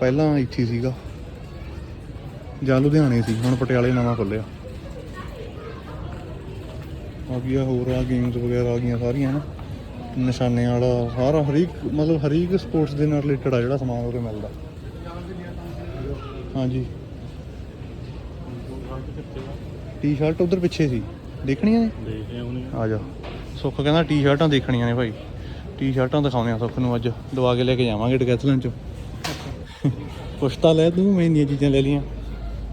ਪਹਿਲਾਂ ਇੱਥੇ ਸੀਗਾ। ਜਾਂ ਲੁਧਿਆਣੇ ਸੀ, ਹੁਣ ਪਟਿਆਲੇ ਨਵਾਂ ਖੁੱਲਿਆ ਆ ਗਿਆ ਹੋਰ ਆ ਗੇਮਸ ਵਗੈਰਾ ਆ ਗਈਆਂ ਸਾਰੀਆਂ ਨਾ। ਨਿਸ਼ਾਨੇ ਵਾਲਾ, ਸਾਰਾ ਹਰੀਕ, ਮਤਲਬ ਹਰੀਕ ਸਪੋਰਟਸ ਦੇ ਨਾਲ ਰਿਲੇਟਡ ਆ ਜਿਹੜਾ ਸਮਾਨ ਉਹਦੇ ਮਿਲਦਾ। ਹਾਂਜੀ। ਟੀ-ਸ਼ਰਟ ਉਧਰ ਪਿੱਛੇ ਸੀ। ਦੇਖਣੀਆਂ ਨੇ? ਦੇਖਦੇ ਹੁਣੇ। ਆ ਜਾ। ਸੁੱਖ ਕਹਿੰਦਾ ਟੀ-ਸ਼ਰਟਾਂ ਦੇਖਣੀਆਂ ਨੇ ਭਾਈ। ਟੀ-ਸ਼ਰਟਾਂ ਦਿਖਾਉਂਦੇ ਆ ਸੁੱਖ ਨੂੰ ਅੱਜ। ਦਵਾ ਕੇ ਲੈ ਕੇ ਜਾਵਾਂਗੇ ਡਿਕੈਥਲਨ ਚ। ਕੁਛ ਤਾਂ ਲੈ ਤੂੰ ਮੈਂ ਇੰਨੀਆਂ ਚੀਜ਼ਾਂ ਲੈ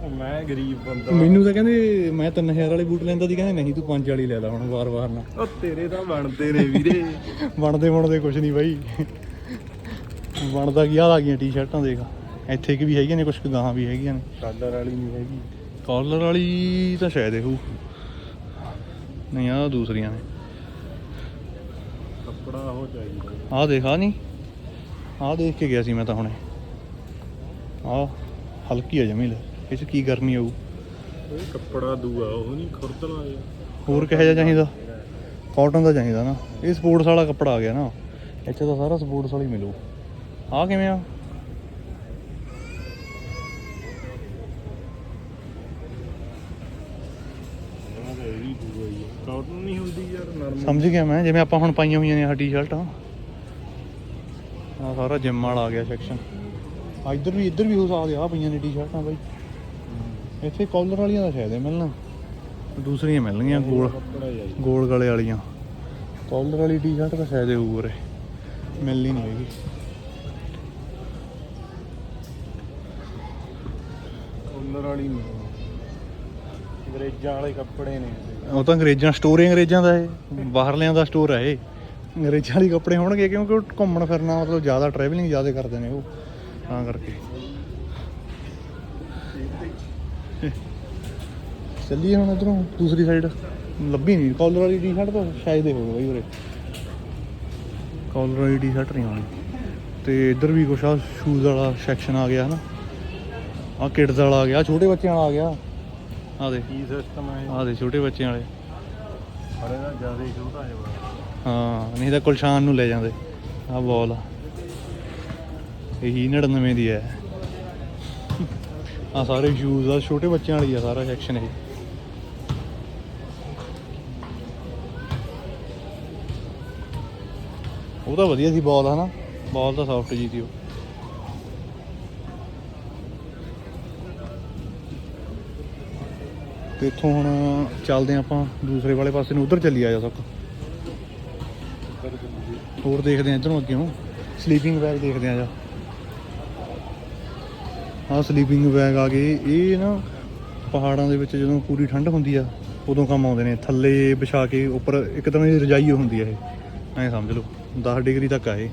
ਮੈਂ ਗਰੀਬ ਬੰਦਾ। ਮੈਨੂੰ ਤਾਂ ਕਹਿੰਦੇ ਮੈਂ 3000 ਵਾਲੀ ਬੂਟ ਲੈਂਦਾ ਸੀ ਕਹਿੰਦੇ ਨਹੀਂ ਤੂੰ 5 ਵਾਲੀ ਲੈ ਲੈ ਹੁਣ ਵਾਰ-ਵਾਰ ਨਾ। ਉਹ ਤੇਰੇ ਤਾਂ ਬਣਦੇ ਨੇ ਵੀਰੇ। ਬਣਦੇ ਬਣਦੇ ਕੁਛ ਨਹੀਂ ਬਾਈ ਬਣਦਾ ਕੀ ਆ ਗਈਆਂ ਟੀ-ਸ਼ਰਟਾਂ ਦੇਖ। ਇੱਥੇ ਕਿ ਵੀ ਹੈਗੀਆਂ ਨੇ ਕੁਛ ਕੁ ਗਾਹਾਂ ਵੀ ਹੈਗੀਆਂ ਨੇ। ਕਾਲਰ ਵਾਲੀ ਨਹੀਂ ਹੈਗੀ। ਕਾਲਰ ਵਾਲੀ ਤਾਂ ਸ਼ਾਇਦ ਇਹੋ। ਨਹੀਂ ਆ ਦੂਸਰੀਆਂ ਨੇ। ਕੱਪੜਾ ਉਹ ਚਾਹੀਦਾ ਆਹ ਦੇਖ ਆ ਨਹੀਂ। ਆਹ ਦੇਖ ਕੇ ਗਿਆ ਸੀ ਮੈਂ ਤਾਂ ਹੁਣੇ। ਆਹ ਹਲਕੀ ਆ ਜਮੀ ਲੈ ਇਹ ਚ ਕੀ ਕਰਨੀ ਆਊ ਇਹ ਕੱਪੜਾ ਦੂਆ ਉਹ ਨਹੀਂ ਖੁਰਦਲਾ ਜਿਹਾ ਹੋਰ ਕਿਹੋ ਜਿਹਾ ਚਾਹੀਦਾ? ਕਾਟਨ ਦਾ ਚਾਹੀਦਾ ਨਾ। ਇਹ ਸਪੋਰਟਸ ਵਾਲਾ ਕੱਪੜਾ ਆ ਗਿਆ ਨਾ। ਇੱਥੇ ਤਾਂ ਸਾਰਾ ਸਪੋਰਟਸ ਵਾਲਾ ਹੀ ਮਿਲੂ। ਆਹ ਕਿਵੇਂ ਆ ਇਹਨਾਂ ਦਾ ਇਹ ਵੀ ਦੂਆ ਹੀ ਹੈ ਕਾਟਨ ਨਹੀਂ ਹੁੰਦੀ ਯਾਰ ਨਰਮ ਸਮਝ ਗਿਆ ਮੈਂ ਜਿਵੇਂ ਆਪਾਂ ਹੁਣ ਪਾਈਆਂ ਹੋਈਆਂ ਨੇ ਆਹ ਟੀ-ਸ਼ਰਟਾਂ ਆ ਸਾਰਾ ਜਿਮ ਵਾਲਾ ਆ ਗਿਆ ਸੈਕਸ਼ਨ ਆ ਇੱਧਰ ਵੀ ਇੱਧਰ ਵੀ ਹੋ ਸਕਦੇ ਆ ਪਈਆਂ ਨੇ ਟੀ-ਸ਼ਰਟਾਂ ਬਾਈ। ਇੱਥੇ ਕਾਲਰ ਵਾਲੀਆਂ ਦਾ ਸ਼ਾਇਦ ਮਿਲਣਾ। ਦੂਸਰੀਆਂ ਮਿਲਣਗੀਆਂ ਗੋਲ ਆ ਗੋਲ ਗਲੇ ਵਾਲੀਆਂ। ਕਾਲਰ ਵਾਲੀ ਟੀ-ਸ਼ਰਟ ਤਾਂ ਸ਼ਾਇਦ ਹੋਊ ਉਰੇ ਮਿਲਣੀ ਨਹੀਂ ਹੈਗੀ। ਕਾਲਰ ਵਾਲੀ ਨਹੀਂ। ਅੰਗਰੇਜ਼ਾਂ ਵਾਲੇ ਕੱਪੜੇ ਨੇ। ਉਹ ਤਾਂ ਅੰਗਰੇਜ਼ਾਂ ਸਟੋਰ ਹੀ ਅੰਗਰੇਜ਼ਾਂ ਦਾ ਇਹ। ਬਾਹਰਲਿਆਂ ਦਾ ਸਟੋਰ ਹੈ ਇਹ। ਅੰਗਰੇਜ਼ਾਂ ਵਾਲੀ ਕੱਪੜੇ ਹੋਣਗੇ ਕਿਉਂਕਿ ਉਹ ਘੁੰਮਣ ਫਿਰਨਾ ਮਤਲਬ ਜ਼ਿਆਦਾ ਟਰੈਵਲਿੰਗ ਜ਼ਿਆਦਾ ਕਰਦੇ ਨੇ ਉਹ। ਤਾਂ ਕਰਕੇ। ਚੱਲੀਏ ਹੁਣ ਉਧਰੋਂ ਦੂਸਰੀ ਸਾਈਡ ਲੱਭੀ ਨਹੀਂ। ਕਾਲਰ ਵਾਲੀ ਟੀ-ਸ਼ਰਟ ਤਾਂ ਸ਼ਾਇਦ ਹੀ ਹੋਵੇ ਬਈ ਉਰੇ। ਕਾਲਰ ਵਾਲੀ ਟੀ-ਸ਼ਰਟ ਨਹੀਂ ਆਉਣੀ। ਤੇ ਇੱਧਰ ਵੀ ਕੁਛ ਆ ਸ਼ੂਜ਼ ਵਾਲਾ ਸੈਕਸ਼ਨ ਆ ਗਿਆ ਹਨਾ। ਆ ਕਿਡਸ ਵਾਲਾ ਆ ਗਿਆ ਛੋਟੇ ਬੱਚਿਆਂ ਵਾਲਾ ਆ ਗਿਆ। ਆ ਦੇ ਕੀ ਸਿਸਟਮ ਹੈ ਆ ਦੇ ਛੋਟੇ ਬੱਚਿਆਂ ਵਾਲੇ। ਹਰੇ ਦਾ ਜ਼ਿਆਦਾ ਹੀ ਛੋਟਾ ਹੈ ਬੜਾ। ਹਾਂ ਨਹੀਂ ਤਾਂ ਕੁਲਸ਼ਾਨ ਨੂੰ ਲੈ ਜਾਂਦੇ। ਆ। ਬਾਲ ਇਹੀ 99 ਦੀ ਹੈ। ਆ ਸਾਰੇ ਸ਼ੂਜ਼ ਆ ਛੋਟੇ ਬੱਚਿਆਂ ਵਾਲੀ ਆ ਸਾਰਾ ਸੈਕਸ਼ਨ ਇਹ। ਉਹ ਤਾਂ ਵਧੀਆ ਸੀ ਬਾਲ ਹਨਾ? ਬਾਲ ਤਾਂ ਸੌਫਟ ਜੀ ਸੀ ਉਹ। ਤੇ ਇੱਥੋਂ ਹੁਣ ਚੱਲਦੇ ਹਾਂ ਆਪਾਂ ਦੂਸਰੇ ਵਾਲੇ ਪਾਸੇ ਨੂੰ, ਉਧਰ ਚੱਲੀ ਆ ਜਾ ਸਕ। ਹੋਰ ਦੇਖਦੇ ਆ ਇਧਰੋਂ ਅੱਗੇੋਂ ਸਲੀਪਿੰਗ ਬੈਗ ਦੇਖਦੇ ਆ ਜਾ। ਆਹ ਸਲੀਪਿੰਗ ਬੈਗ ਆ ਗਏ। ਇਹ ਨਾ ਪਹਾੜਾਂ ਦੇ ਵਿੱਚ ਜਦੋਂ ਪੂਰੀ ਠੰਡ ਹੁੰਦੀ ਆ, ਉਦੋਂ ਕੰਮ ਆਉਂਦੇ ਨੇ। ਥੱਲੇ ਵਿਛਾ ਕੇ ਉੱਪਰ ਇੱਕ ਤਰ੍ਹਾਂ ਦੀ ਰਜਾਈ ਹੁੰਦੀ ਆ ਇਹ। ਐਂ ਸਮਝ ਲਓ 10 ਡਿਗਰੀ ਤੱਕ ਆ ਇਹ।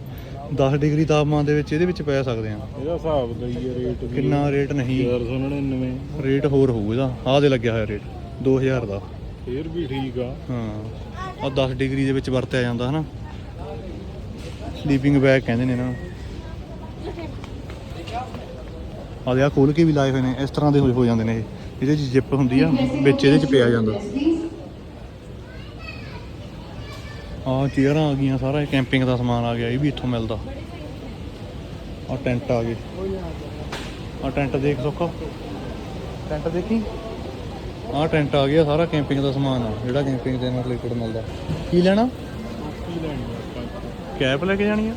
10 ਡਿਗਰੀ ਤਾਪਮਾਨ ਦੇ ਵਿੱਚ ਇਹਦੇ ਵਿੱਚ ਪੈ ਸਕਦੇ ਆ ਇਹਦਾ ਹਿਸਾਬ ਦਈਏ ਰੇਟ ਵੀ। ਕਿੰਨਾ ਰੇਟ ਨਹੀਂ। 499 ਰੇਟ ਹੋਰ ਹੋਊ ਇਹਦਾ। ਆਹ ਦੇ ਲੱਗਿਆ ਹੋਇਆ ਰੇਟ 2000 ਦਾ। ਫੇਰ ਵੀ ਠੀਕ ਆ। ਹਾਂ। ਆ 10 ਡਿਗਰੀ ਦੇ ਵਿੱਚ ਵਰਤਿਆ ਜਾਂਦਾ ਹਨਾ। ਸਲੀਪਿੰਗ ਬੈਗ ਕਹਿੰਦੇ ਨੇ ਇਹਨਾਂ ਨੂੰ। ਆ ਦੇ ਆ ਖੋਲ ਕੇ ਵੀ ਲਾਏ ਹੋਏ ਨੇ। ਇਸ ਤਰ੍ਹਾਂ ਦੇ ਹੋ ਹੋ ਜਾਂਦੇ ਨੇ ਇਹ। ਇਹਦੇ 'ਚ ਜਿੱਪ ਹੁੰਦੀ ਆ ਵਿੱਚ ਇਹਦੇ 'ਚ ਪਿਆ ਜਾਂਦਾ। ਆ ਚੇਅਰਾਂ ਆ ਗਈਆਂ ਸਾਰਾ ਕੈਂਪਿੰਗ ਦਾ ਸਮਾਨ ਆ ਗਿਆ ਇਹ ਵੀ ਇੱਥੋਂ ਮਿਲਦਾ। ਆ ਟੈਂਟ ਆ ਗਏ। ਆ ਟੈਂਟ ਦੇਖ ਸੁੱਖ। ਟੈਂਟ ਦੇਖੀ? ਆ ਟੈਂਟ ਆ ਗਿਆ ਸਾਰਾ ਕੈਂਪਿੰਗ ਦਾ ਸਮਾਨ ਆ ਜਿਹੜਾ ਕੈਂਪਿੰਗ ਦੇ ਨਾਲ ਰਿਲੇਟਡ ਮਿਲਦਾ। ਕੀ ਲੈਣਾ? ਕੈਪ ਲੈ ਕੇ ਜਾਣੀ ਆ?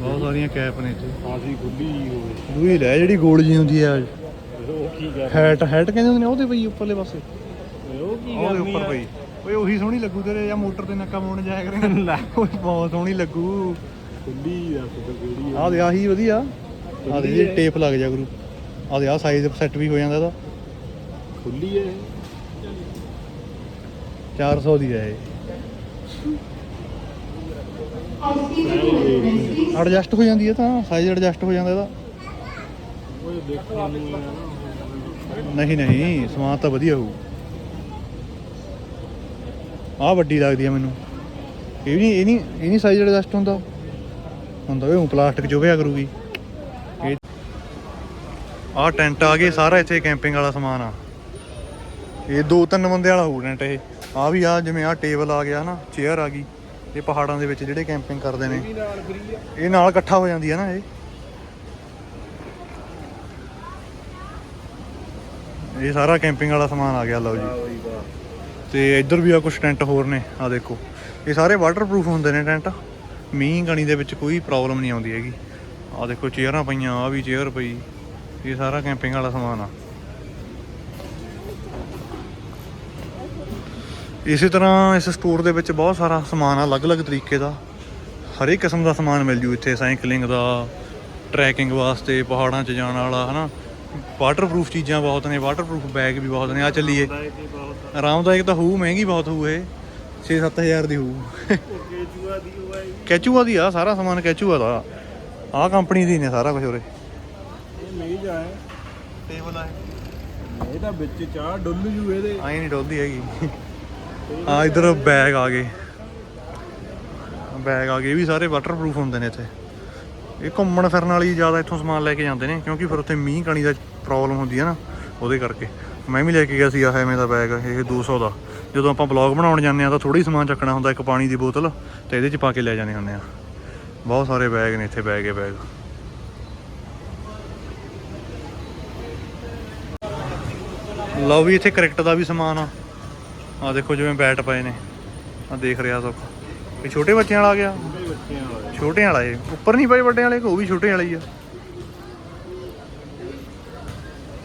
ਬਹੁਤ ਸਾਰੀਆਂ ਕੈਪ ਨੇ ਇੱਥੇ। ਖੁੱਲੀ ਹੀ ਹੋਵੇ ਦੂਈ ਲੈ ਜਿਹੜੀ ਗੋਲ ਜੀ ਹੁੰਦੀ ਆ। ਉਹ ਕੀ ਕਰ ਹੈਟ ਹੈਟ ਕਹਿੰਦੇ ਹੁੰਦੇ ਨੇ ਉਹਦੇ ਪਈ ਉੱਪਰਲੇ ਪਾਸੇ। ਉਹ ਕੀ ਉਹਦੇ ਕਰਨੀ ਉੱਪਰ ਪਈ। ਓਏ ਉਹੀ ਸੋਹਣੀ ਲੱਗੂ ਤੇਰੇ ਜਾਂ ਮੋਟਰ ਤੇ ਨੱਕਾ ਮੋੜਨ ਜਾਇਆ ਕਰੇਗਾ ਓਏ ਬਹੁਤ ਸੋਹਣੀ ਲੱਗੂ। ਖੁੱਲੀ ਦੱਸ ਤੇ ਕਿਹੜੀ ਆਹ ਦੇ ਆਹੀ ਵਧੀਆ। ਆਹ ਦੇ ਟੇਪ ਲੱਗ ਜਾ ਕਰੂ। ਆਹ ਦੇ ਆਹ ਸਾਈਜ਼ ਸੈੱਟ ਵੀ ਹੋ ਜਾਂਦਾ ਇਹਦਾ। ਖੁੱਲੀ ਹੈ 400 ਦੀ ਹੈ ਇਹ। ਐਡਜਸਟ ਹੋ ਜਾਂਦੀ ਹੈ ਤਾਂ ਸਾਈਜ਼ ਐਡਜਸਟ ਹੋ ਜਾਂਦਾ ਇਹਦਾ। ਆ ਨਹੀਂ ਨਹੀਂ ਸਮਾਨ ਤਾਂ ਵਧੀਆ ਹੋਊ। ਆਹ ਵੱਡੀ ਲੱਗਦੀ ਆ ਮੈਨੂੰ। ਇਹ ਵੀ ਇਹ ਨਹੀਂ ਇਹ ਨਹੀਂ ਸਾਈਜ਼ ਐਡਜਸਟ ਹੁੰਦਾ ਹੁੰਦਾ ਵੀ ਉਹ ਪਲਾਸਟਿਕ ਚੁਭਿਆ ਕਰੂਗੀ। ਇਹ ਆਹ ਟੈਂਟ ਆ ਗਏ, ਸਾਰਾ ਇੱਥੇ ਕੈਂਪਿੰਗ ਵਾਲਾ ਸਮਾਨ ਆ। ਇਹ ਦੋ ਤਿੰਨ ਬੰਦੇ ਵਾਲਾ ਹੋਊ ਟੈਂਟ ਇਹ। ਆ ਵੀ ਆ, ਜਿਵੇਂ ਆ ਟੇਬਲ ਆ ਗਿਆ ਨਾ ਚੇਅਰ ਆ ਗਈ। ਇਹ ਪਹਾੜਾਂ ਦੇ ਵਿੱਚ ਜਿਹੜੇ ਕੈਂਪਿੰਗ ਕਰਦੇ ਨੇ। ਇਹ ਨਾਲ ਇਕੱਠਾ ਹੋ ਜਾਂਦੀ ਹੈ ਨਾ ਇਹ। ਇਹ ਸਾਰਾ ਕੈਂਪਿੰਗ ਵਾਲਾ ਸਮਾਨ ਆ ਗਿਆ, ਲਓ ਜੀ। ਤੇ ਇੱਧਰ ਵੀ ਆ ਕੁਝ ਟੈਂਟ ਹੋਰ ਨੇ ਆ ਦੇਖੋ। ਇਹ ਸਾਰੇ ਵਾਟਰਪ੍ਰੂਫ ਹੁੰਦੇ ਨੇ ਟੈਂਟ। ਮੀਂਹ ਗਣੀ ਦੇ ਵਿੱਚ ਕੋਈ ਪ੍ਰੋਬਲਮ ਨਹੀਂ ਆਉਂਦੀ ਹੈਗੀ। ਆ ਦੇਖੋ, ਚੇਅਰਾਂ ਪਈਆਂ ਆ ਵੀ ਚੇਅਰ ਪਈ। ਇਹ ਸਾਰਾ ਕੈਂਪਿੰਗ ਵਾਲਾ ਸਮਾਨ ਆ। ਇਸੇ ਤਰ੍ਹਾਂ ਇਸ ਸਟੋਰ ਦੇ ਵਿੱਚ ਬਹੁਤ ਸਾਰਾ ਸਮਾਨ ਆ, ਅਲੱਗ-ਅਲੱਗ ਤਰੀਕੇ ਦਾ। ਹਰੇਕ ਕਿਸਮ ਦਾ ਸਮਾਨ ਮਿਲ ਜੂ ਇੱਥੇ, ਸਾਈਕਲਿੰਗ ਦਾ ਟਰੈਕਿੰਗ ਵਾਸਤੇ, ਪਹਾੜਾਂ 'ਚ ਜਾਣ ਵਾਲਾ, ਹਨਾ। ਵਾਟਰਪ੍ਰੂਫ ਚੀਜ਼ਾਂ ਬਹੁਤ ਨੇ ਵਾਟਰਪ੍ਰੂਫ ਬੈਗ ਵੀ ਬਹੁਤ ਨੇ ਆ ਚੱਲੀਏ। ਆਰਾਮਦਾਇਕ ਤਾਂ ਹੋਊ ਮਹਿੰਗੀ ਬਹੁਤ ਹੋਊ ਇਹ 6-7000 ਦੀ ਹੋਊ। ਦੀ ਕੈਚੂਆ ਦੀ ਆ ਸਾਰਾ ਸਮਾਨ ਕੈਚੂਆ ਦਾ। ਆਹ ਕੰਪਨੀ ਦੀ ਨੇ ਸਾਰਾ ਕੁਝ ਉਰੇ। ਇਹ ਮੇਜ ਆ ਟੇਬਲ ਆ ਇਹ। ਤਾਂ ਵਿੱਚ ਚਾਹ ਡੁੱਲ ਜੂ ਇਹਦੇ। ਆਈ ਨਹੀਂ ਡੋਲਦੀ ਹੈਗੀ। ਆ ਇਧਰ ਬੈਗ ਆ ਗਏ। ਬੈਗ ਆ ਗਏ ਇਹ ਵੀ ਸਾਰੇ ਵਾਟਰਪ੍ਰੂਫ ਹੁੰਦੇ ਨੇ ਇੱਥੇ। ਇਹ ਘੁੰਮਣ ਫਿਰਨ ਵਾਲੀ ਜ਼ਿਆਦਾ ਇੱਥੋਂ ਸਮਾਨ ਲੈ ਕੇ ਜਾਂਦੇ ਨੇ, ਕਿਉਂਕਿ ਫਿਰ ਉੱਥੇ ਮੀਂਹ ਕਣੀ ਦਾ ਪ੍ਰੋਬਲਮ ਹੁੰਦੀ ਹੈ ਨਾ, ਉਹਦੇ ਕਰਕੇ। ਮੈਂ ਵੀ ਲੈ ਕੇ ਗਿਆ ਸੀ ਆਹ ਐਵੇਂ ਦਾ ਬੈਗ ਇਹ 200 ਦਾ। ਜਦੋਂ ਆਪਾਂ ਬਲੌਗ ਬਣਾਉਣ ਜਾਂਦੇ ਆ ਤਾਂ ਥੋੜੀ ਸਮਾਨ ਚੱਕਣਾ ਹੁੰਦਾ, ਇੱਕ ਪਾਣੀ ਦੀ ਬੋਤਲ ਤੇ ਇਹਦੇ 'ਚ ਪਾ ਕੇ ਲੈ ਜਾਂਦੇ ਹੁੰਦੇ ਆ ਬਹੁਤ ਸਾਰੇ ਬੈਗ ਨੇ ਇੱਥੇ ਬੈਗ ਹੈ ਬੈਗ ਲਓ ਵੀ ਇੱਥੇ ਕ੍ਰਿਕਟ ਦਾ ਵੀ ਸਮਾਨ ਆ। ਆ ਦੇਖੋ ਜਿਵੇਂ ਬੈਟ ਪਏ ਨੇ। ਆ ਦੇਖ ਰਿਹਾ ਸੁੱਖ। ਇਹ ਛੋਟੇ ਬੱਚਿਆਂ ਵਾਲਾ ਆ ਗਿਆ। ਛੋਟੇ ਵਾਲਾ ਇਹ। ਉੱਪਰ ਨਹੀਂ ਪਏ ਵੱਡਿਆਂ ਵਾਲੇ ਉਹ ਵੀ ਛੋਟੇ ਵਾਲਾ ਹੀ ਆ।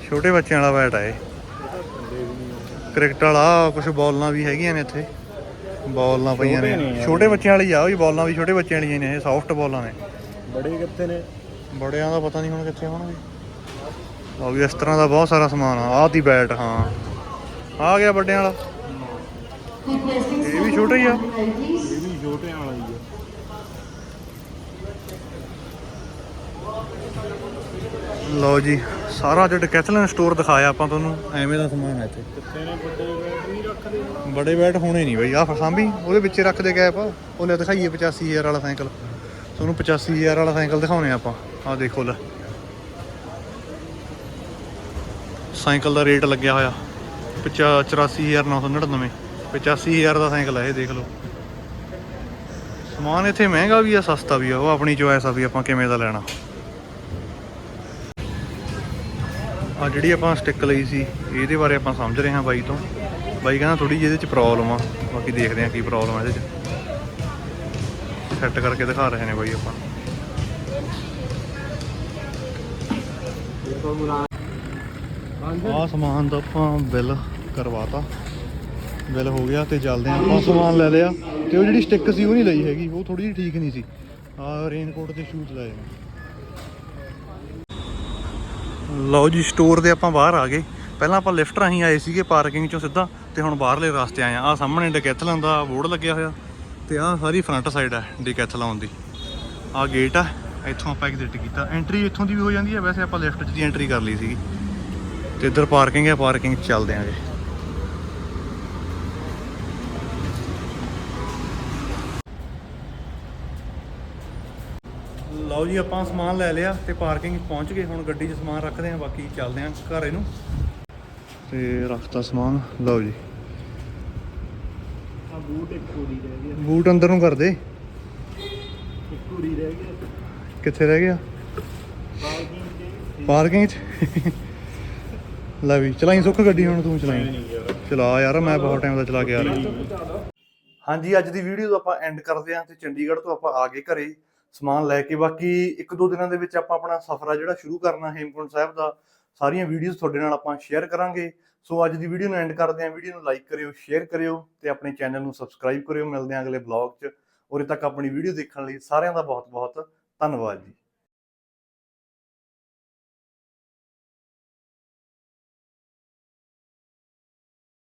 ਛੋਟੇ ਬੱਚਿਆਂ ਵਾਲਾ ਬੈਟ ਆ ਇਹ। ਕ੍ਰਿਕਟ ਵਾਲਾ ਕੁਝ ਬਾਲਾਂ ਵੀ ਹੈਗੀਆਂ ਨੇ ਇੱਥੇ। ਬਾਲਾਂ ਪਈਆਂ ਨੇ। ਛੋਟੇ ਬੱਚਿਆਂ ਵਾਲੀ ਆ ਉਹ ਵੀ ਬਾਲਾਂ ਵੀ ਛੋਟੇ ਬੱਚਿਆਂ ਵਾਲੀਆਂ ਨੇ ਇਹ ਸੌਫਟ ਬਾਲਾਂ ਨੇ। ਬੜੇ ਕਿੱਥੇ ਨੇ? ਬੜਿਆਂ ਦਾ ਪਤਾ ਨਹੀਂ ਹੁਣ ਕਿੱਥੇ ਹੋਣਗੇ। ਉਹ ਵੀ ਇਸ ਤਰ੍ਹਾਂ ਦਾ ਬਹੁਤ ਸਾਰਾ ਸਮਾਨ ਆ। ਆਹ ਦੀ ਬੈਟ ਹਾਂ। ਆ ਗਿਆ ਵੱਡਿਆਂ ਵਾਲਾ। ਇਹ ਵੀ ਛੋਟਾ ਹੀ ਆ। ਇਹ ਵੀ ਛੋਟਿਆਂ ਵਾਲਾ ਹੀ ਆ ਲਓ ਜੀ, ਸਾਰਾ ਜਿਹੜਾ ਕੈਥਲਨ ਸਟੋਰ ਦਿਖਾਇਆ ਆਪਾਂ ਤੁਹਾਨੂੰ, ਐਵੇਂ ਦਾ ਸਮਾਨ ਹੈ ਇੱਥੇ। ਬੜੇ ਬੈਟ ਹੋਣੇ ਨਹੀਂ ਬਈ, ਆਹ ਸਾਂਭੀ, ਉਹਦੇ ਵਿੱਚ ਰੱਖਦੇ ਗਏ ਆਪਾਂ ਉਹ ਲੈ ਦਿਖਾਈਏ 85000 ਵਾਲਾ ਸਾਈਕਲ। ਤੁਹਾਨੂੰ 85000 ਵਾਲਾ ਸਾਈਕਲ ਦਿਖਾਉਣੇ ਆਪਾਂ, ਆਹ ਦੇਖੋ ਲੈ। ਸਾਈਕਲ ਦਾ ਰੇਟ ਲੱਗਿਆ ਹੋਇਆ 84999 85000 ਦਾ ਸਾਈਕਲ ਹੈ ਇਹ, ਦੇਖ ਲਓ। ਸਮਾਨ ਇੱਥੇ ਮਹਿੰਗਾ ਵੀ ਆ, ਸਸਤਾ ਵੀ ਆ, ਉਹ ਆਪਣੀ ਚੋਇਸ ਆ ਵੀ ਆਪਾਂ ਕਿਵੇਂ ਦਾ ਲੈਣਾ। ਆ ਜਿਹੜੀ ਆਪਾਂ ਸਟਿੱਕ ਲਈ ਸੀ, ਇਹਦੇ ਬਾਰੇ ਆਪਾਂ ਸਮਝ ਰਹੇ ਹਾਂ ਬਾਈ ਤੋਂ। ਬਾਈ ਕਹਿੰਦਾ ਥੋੜੀ ਜਿਹੀ ਇਹਦੇ ਚ ਪ੍ਰੋਬਲਮ ਆ, ਬਾਕੀ ਦੇਖਦੇ ਹਾਂ ਕੀ ਪ੍ਰੋਬਲਮ ਆ ਇਹਦੇ ਚ। ਸੈੱਟ ਕਰਕੇ ਦਿਖਾ ਰਹੇ ਨੇ ਬਾਈ ਆਪਾਂ। ਆ ਸਮਾਨ ਦਾ ਆਪਾਂ ਬਿੱਲ ਕਰਵਾਤਾ। ਬਿੱਲ ਹੋ ਗਿਆ ਤੇ ਚੱਲਦੇ ਹਾਂ ਆਪਾਂ ਸਮਾਨ ਲੈ ਲਿਆ। ਤੇ ਉਹ ਜਿਹੜੀ ਸਟਿੱਕ ਸੀ, ਉਹ ਨਹੀਂ ਲਈ ਹੈਗੀ, ਉਹ ਥੋੜੀ ਜਿਹੀ ਠੀਕ ਨਹੀਂ ਸੀ। ਆ ਰੇਨਕੋਟ ਤੇ ਸ਼ੂਜ਼ ਲਏ ਨੇ। ਲਓ ਜੀ ਸਟੋਰ ਦੇ ਆਪਾਂ ਬਾਹਰ ਆ ਗਏ। ਪਹਿਲਾਂ ਆਪਾਂ ਲਿਫਟ ਰਾਹੀਂ ਆਏ ਸੀਗੇ ਪਾਰਕਿੰਗ ਚੋਂ ਸਿੱਧਾ, ਤੇ ਹੁਣ ਬਾਹਰਲੇ ਰਸਤੇ ਆਏ ਆ। ਆ ਸਾਹਮਣੇ ਡਿਕੈਥਲਨ ਦਾ ਬੋਰਡ ਲੱਗਿਆ ਹੋਇਆ, ਤੇ ਆ ਸਾਰੀ ਫਰੰਟ ਸਾਈਡ ਹੈ ਡਿਕੈਥਲਨ ਦੀ। ਆ ਗੇਟ ਆ, ਇੱਥੋਂ ਆਪਾਂ ਐਗਜ਼ਿਟ ਕੀਤਾ। ਐਂਟਰੀ ਇੱਥੋਂ ਦੀ ਵੀ ਹੋ ਜਾਂਦੀ ਹੈ ਵੈਸੇ ਆਪਾਂ ਲਿਫਟ 'ਚ ਦੀ ਐਂਟਰੀ ਕਰ ਲਈ ਸੀਗੀ। ਤੇ ਇੱਧਰ ਪਾਰਕਿੰਗ ਹੈ ਪਾਰਕਿੰਗ 'ਚ ਚੱਲਦੇ ਆਂਗੇ ਲਓ ਜੀ ਆਪਾਂ ਸਮਾਨ ਲੈ ਲਿਆ ਤੇ ਪਾਰਕਿੰਗ ਪਹੁੰਚ ਗਏ। ਹੁਣ ਗੱਡੀ 'ਚ ਸਮਾਨ ਰੱਖਦੇ ਆਂ ਬਾਕੀ ਚੱਲਦੇ ਆਂ ਘਰੇ ਨੂੰ ਤੇ ਰੱਖਤਾ ਸਮਾਨ ਲਓ ਜੀ। ਆ ਬੂਟ ਇੱਕ ਪੂਰੀ ਰਹਿ ਗਿਆ ਬੂਟ ਅੰਦਰ ਨੂੰ ਕਰ ਦੇ। ਇੱਕ ਪੂਰੀ ਰਹਿ ਗਿਆ ਕਿੱਥੇ ਰਹਿ ਗਿਆ? ਪਾਰਕਿੰਗ 'ਚ? ਲੈ ਵੀ ਚਲਾਈ ਸੁੱਖ ਗੱਡੀ ਹੁਣ ਤੂੰ ਚਲਾਈ। ਚਲਾ ਯਾਰ ਮੈਂ ਬਹੁਤ ਟਾਈਮ ਦਾ ਚਲਾ ਕੇ ਆ ਰਿਹਾ। ਹਾਂਜੀ ਅੱਜ ਦੀ ਵੀਡੀਓ ਤੋਂ ਆਪਾਂ ਐਂਡ ਕਰਦੇ ਹਾਂ ਤੇ ਚੰਡੀਗੜ੍ਹ ਤੋਂ ਆਪਾਂ ਆ ਗਏ ਘਰੇ। ਸਮਾਨ ਲੈ ਕੇ, ਬਾਕੀ ਇੱਕ ਦੋ ਦਿਨਾਂ ਦੇ ਵਿੱਚ ਆਪਾਂ ਆਪਣਾ ਸਫ਼ਰ ਆ ਜਿਹੜਾ ਸ਼ੁਰੂ ਕਰਨਾ ਹੇਮਕੁੰਟ ਸਾਹਿਬ ਦਾ, ਸਾਰੀਆਂ ਵੀਡੀਓਜ਼ ਤੁਹਾਡੇ ਨਾਲ ਆਪਾਂ ਸ਼ੇਅਰ ਕਰਾਂਗੇ। ਸੋ ਅੱਜ ਦੀ ਵੀਡੀਓ ਨੂੰ ਐਂਡ ਕਰਦੇ ਹਾਂ। ਵੀਡੀਓ ਨੂੰ ਲਾਈਕ ਕਰਿਓ ਸ਼ੇਅਰ ਕਰਿਓ ਤੇ ਆਪਣੇ ਚੈਨਲ ਨੂੰ ਸਬਸਕ੍ਰਾਈਬ ਕਰਿਓ। ਮਿਲਦੇ ਹਾਂ ਅਗਲੇ ਬਲੌਗ 'ਚ। ਉਰੇ ਤੱਕ ਆਪਣੀ ਵੀਡੀਓ ਦੇਖਣ ਲਈ ਸਾਰਿਆਂ ਦਾ ਬਹੁਤ ਬਹੁਤ ਧੰਨਵਾਦ ਜੀ।